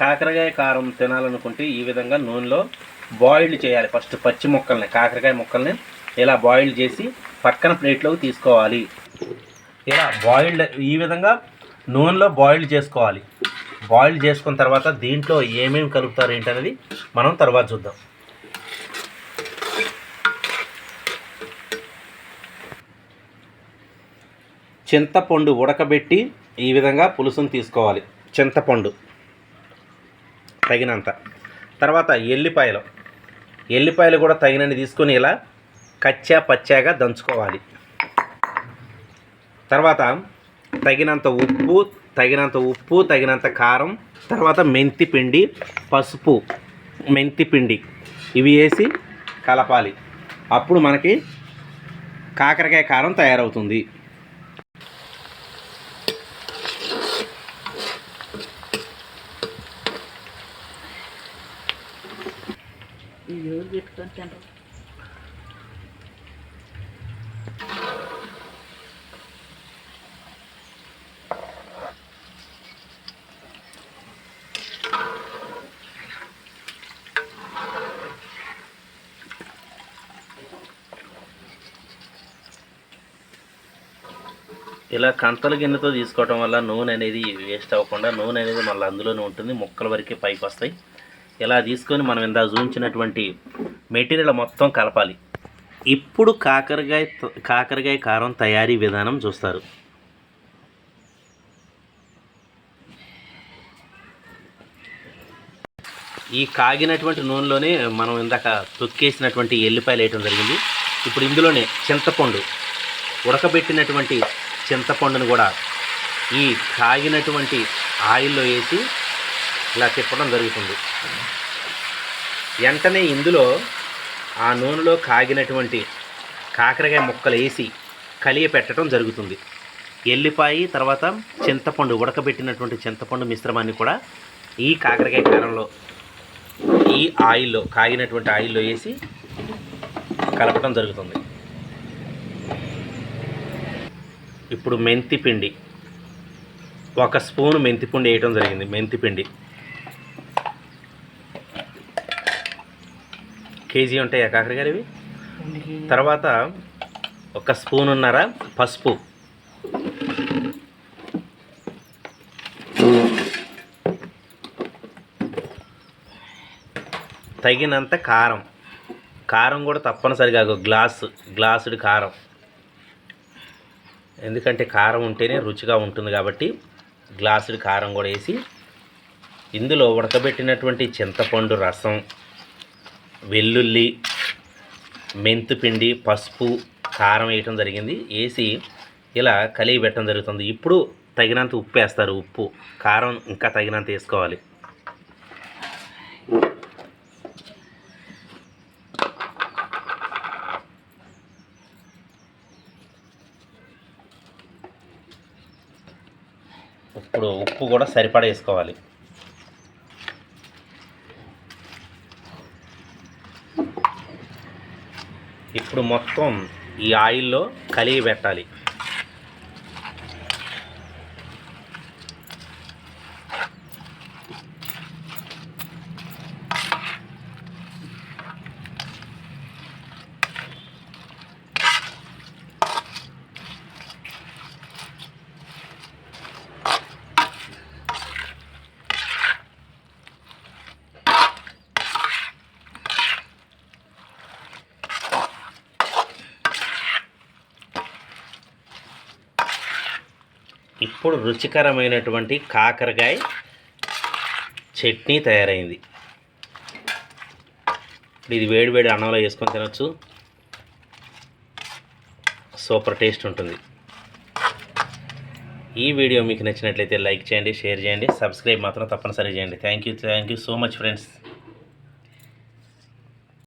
కాకరకాయ కారం తినాలనుకుంటే ఈ విధంగా నూనెలో బాయిల్డ్ చేయాలి. ఫస్ట్ పచ్చి ముక్కల్ని కాకరకాయ ముక్కల్ని ఇలా బాయిల్ చేసి పక్కన ప్లేట్లోకి తీసుకోవాలి. ఇలా బాయిల్డ్ ఈ విధంగా నూనెలో బాయిల్డ్ చేసుకోవాలి. బాయిల్ చేసుకున్న తర్వాత దీంట్లో ఏమేమి కలుపుతారు ఏంటనేది మనం తర్వాత చూద్దాం. చింతపండు ఉడకబెట్టి ఈ విధంగా పులుసును తీసుకోవాలి. చింతపండు. తగినంత. తర్వాత ఎల్లిపాయలు. ఎల్లిపాయలు కూడా తగినన్ని తీసుకొని ఇలా కచ్చా పచ్చాగా దంచుకోవాలి. తర్వాత తగినంత ఉప్పు తగినంత ఉప్పు తగినంత కారం తర్వాత మెంతి పిండి పసుపు మెంతి పిండి ఇవి వేసి కలపాలి. అప్పుడు మనకి కాకరకాయ కారం తయారవుతుంది. ఈ ఎవరు పెట్టుకొని తింటాం ఇలా కంతల గిన్నెతో తీసుకోవడం వల్ల నూనె అనేది వేస్ట్ అవ్వకుండా నూనె అనేది మళ్ళీ అందులోనే ఉంటుంది. మొక్కల వరకే పైకి వస్తాయి. ఇలా తీసుకొని మనం ఇందా చూపించినటువంటి మెటీరియల్ మొత్తం కలపాలి. ఇప్పుడు కాకరకాయ కాకరకాయ కారం తయారీ విధానం చూస్తారు. ఈ కాగినటువంటి నూనెలోనే మనం ఇందాక తొక్కేసినటువంటి ఎల్లిపాయలు వేయటం జరిగింది. ఇప్పుడు ఇందులోనే చింతపండు ఉడకబెట్టినటువంటి చింతపండును కూడా ఈ కాగినటువంటి ఆయిల్లో వేసి ఇలా తిప్పడం జరుగుతుంది. వెంటనే ఇందులో ఆ నూనెలో కాగినటువంటి కాకరకాయ ముక్కలు వేసి కలియ పెట్టడం జరుగుతుంది. ఎల్లిపాయి తర్వాత చింతపండు ఉడకబెట్టినటువంటి చింతపండు మిశ్రమాన్ని కూడా ఈ కాకరకాయ కారంలో ఈ ఆయిల్లో కాగినటువంటి ఆయిల్లో వేసి కలపడం జరుగుతుంది. ఇప్పుడు మెంతి పిండి ఒక స్పూన్ మెంతిపిండి వేయటం జరిగింది. మెంతిపిండి. కేజీ ఉంటాయా కాకరకాయలు ఇవి తర్వాత ఒక స్పూన్ ఉన్నర? పసుపు. తగినంత కారం. కారం కూడా తప్పనిసరిగా గ్లాసు గ్లాసుడు కారం. ఎందుకంటే కారం ఉంటేనే రుచిగా ఉంటుంది కాబట్టి గ్లాసుడు కారం కూడా వేసి ఇందులో ఉడకబెట్టినటువంటి చింతపండు రసం వెల్లుల్లి మెంతిపిండి పసుపు కారం వేయటం జరిగింది. వేసి ఇలా కలిగి పెట్టడం జరుగుతుంది. ఇప్పుడు తగినంత ఉప్పు వేస్తారు. ఉప్పు కారం ఇంకా తగినంత వేసుకోవాలి. ఇప్పుడు ఉప్పు కూడా సరిపడా వేసుకోవాలి. ఇప్పుడు మొత్తం ఈ ఆయిల్లో కలిగి పెట్టాలి. ఇప్పుడు రుచికరమైనటువంటి కాకరకాయ చట్నీ తయారైంది. ఇప్పుడు ఇది వేడి వేడి అన్నంలో వేసుకొని తినచ్చు. సూపర్ టేస్ట్ ఉంటుంది. ఈ వీడియో మీకు నచ్చినట్లయితే లైక్ చేయండి షేర్ చేయండి సబ్స్క్రైబ్ మాత్రం తప్పనిసరి చేయండి. Thank you thank you so much friends